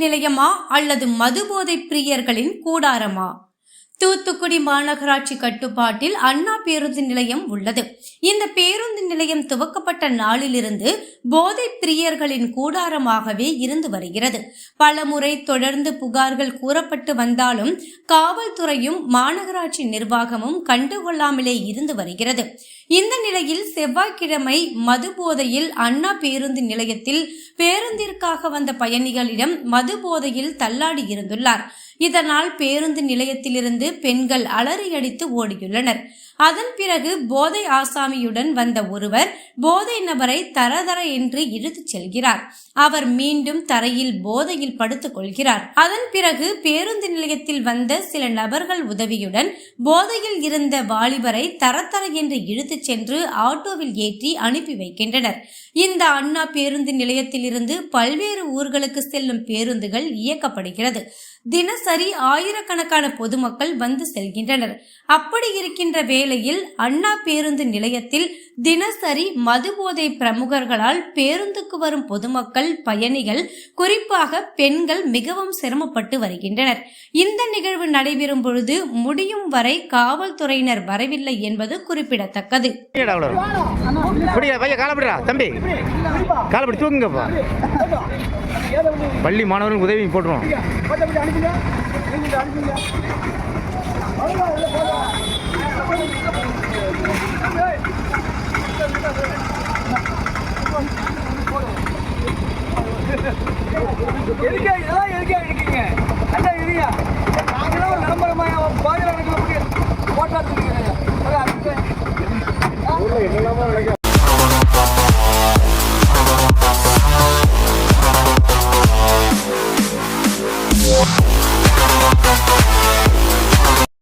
நிலையமா அல்லது மதுபோதை பிரியர்களின் கூடாரமா? தூத்துக்குடி மாநகராட்சி கட்டுப்பாட்டில் அண்ணா பேருந்து நிலையம் உள்ளது. இந்த பேருந்து நிலையம் துவக்கப்பட்ட நாளிலிருந்து போதை பிரியர்களின் கூடாரமாகவே இருந்து வருகிறது. பலமுறை தொடர்ந்து புகார்கள் கூறப்பட்டு வந்தாலும் காவல்துறையும் மாநகராட்சி நிர்வாகமும் கண்டுகொள்ளாமலே இருந்து வருகிறது. இந்த நிலையில் செவ்வாய்க்கிழமை மது போதையில் அண்ணா பேருந்து நிலையத்தில் பேருந்திற்காக வந்த பயணிகளிடம் மது போதையில் தள்ளாடி இருந்துள்ளார். இதனால் பேருந்து நிலையத்திலிருந்து பெண்கள் அலறியடித்து ஓடியுள்ளனர். அதன் பிறகு போதை ஆசாமியுடன் வந்த ஒருவர் போதை நபரை தரதர என்று இழுத்துச் செல்கிறார். அவர் மீண்டும் தரையில் போதையில் படுத்துக் கொள்கிறார். அதன் பிறகு பேருந்து நிலையத்தில் வந்த சில நபர்கள் உதவியுடன் போதையில் இருந்த வாலிபரை தரத்தர என்று இழுத்துச் சென்று ஆட்டோவில் ஏற்றி அனுப்பி வைக்கின்றனர். இந்த அண்ணா பேருந்து நிலையத்திலிருந்து பல்வேறு ஊர்களுக்கு செல்லும் பேருந்துகள் இயக்கப்படுகிறது. தினசரி ஆயிரக்கணக்கான பொதுமக்கள் வந்து செல்கின்றனர். அப்படி இருக்கின்ற வேளையில் அண்ணா பேருந்து நிலையத்தில் தினசரி மதுபோதை பிரமுகர்களால் பேருந்துக்கு வரும் பொதுமக்கள் பயணிகள் குறிப்பாக பெண்கள் மிகவும் சிரமப்பட்டு வருகின்றனர். இந்த நிகழ்வு நடைபெறும் பொழுது முடியும் வரை காவல்துறையினர் வரவில்லை என்பது குறிப்பிடத்தக்கது. தம்பி? காலை பிடி தூக்குங்கப்பா. பள்ளி மாணவர்களுக்கு உதவி போட்டுருவோம். எதுக்கே? இதெல்லாம் எதுக்கே இருக்கீங்க அண்ணா இருங்க நாங்களும் ஒரு விளம்பரமாக பாதையில் நடக்கக்கூடிய Whoa.